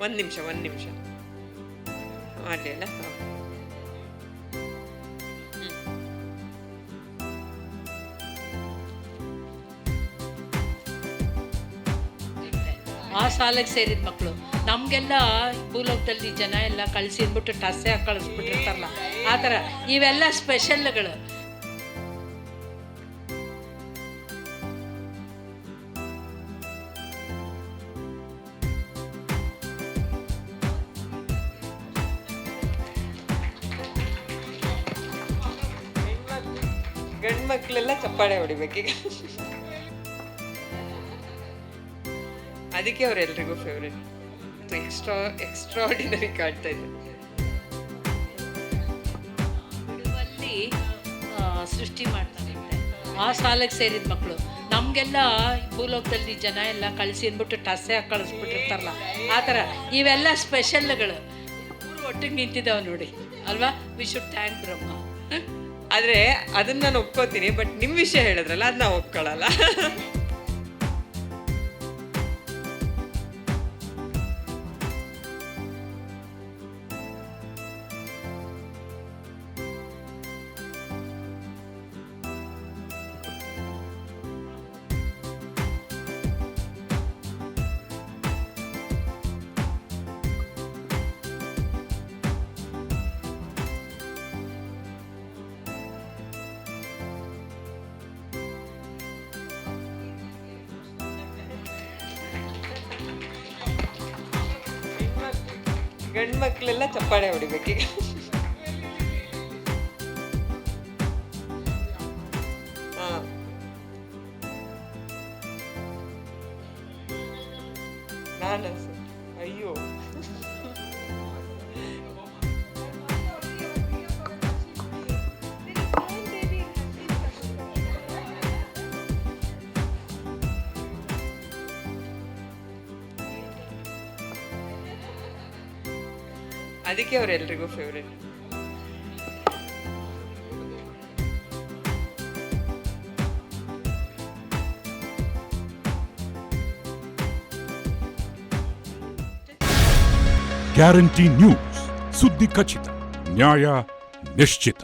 ಒಂದು ನಿಮಿಷ ಒಂದು ನಿಮಿಷ. ಮಾಡಲಿಲ್ಲ ಆ ಸಾಲಕ್ಕೆ ಸೇರಿದ ಮಕ್ಕಳು ನಮಗೆಲ್ಲ ಭೂಲೋಕದಲ್ಲಿ ಜನ ಎಲ್ಲ ಕಳಿಸಿದ್ಬಿಟ್ಟು ಟಸೆ ಕಳಿಸ್ಬಿಟ್ಟಿರ್ತಾರಲ್ಲ ಆ ಥರ ಇವೆಲ್ಲ ಸ್ಪೆಷಲ್ಗಳು ಗಂಡು ಮಕ್ಕಳೆಲ್ಲ ಚಪ್ಪಾಳೆ ಹೊಡಿಬೇಕೀಗ ಅದಕ್ಕೆ ಅವರೆಲ್ರಿಗೂ ಫೇವ್ರೆಟ್ ಎಕ್ಸ್ಟ್ರಾ ಎಕ್ಸ್ಟ್ರಾಡಿನರಿ ಕಾಡ್ತಾ ಇದೆ. ಸೃಷ್ಟಿ ಮಾಡ್ತಾರೆ ಆ ಸಾಲಕ್ಕೆ ಸೇರಿದ ಮಕ್ಕಳು ನಮಗೆಲ್ಲ ಭೂಲೋಕದಲ್ಲಿ ಜನ ಎಲ್ಲ ಕಳಿಸಿ ಅಂದ್ಬಿಟ್ಟು ಟಸ್ಸೆ ಹಾಕಿ ಕಳಿಸ್ಬಿಟ್ಟಿರ್ತಾರಲ್ಲ, ಆ ಥರ. ಇವೆಲ್ಲ ಸ್ಪೆಷಲ್ಗಳು ಒಟ್ಟಿಗೆ ನಿಂತಿದ್ದಾವೆ ನೋಡಿ. ಅಲ್ವಾ? We should thank Brahma. ಆದರೆ ಅದನ್ನ ನಾನು ಒಪ್ಕೋತೀನಿ ಬಟ್ ನಿಮ್ಮ ವಿಷಯ ಹೇಳಿದ್ರಲ್ಲ ಅದನ್ನ ಒಪ್ಕೊಳ್ಳಲ್ಲ ಗಂಡು ಮಕ್ಕಳೆಲ್ಲ ಚಪ್ಪಾಳೆ ಹೊಡಿಬೇಕೀಗ ಹಾಂ. ನಾನು ಅಯ್ಯೋ. ಅದಕ್ಕೆ ಅವರೆಲ್ರಿಗೂ ಫೇವ್ರೆಟ್ ಗ್ಯಾರಂಟಿ ನ್ಯೂಸ್ ಸುದ್ದಿ ಖಚಿತ ನ್ಯಾಯ ನಿಶ್ಚಿತ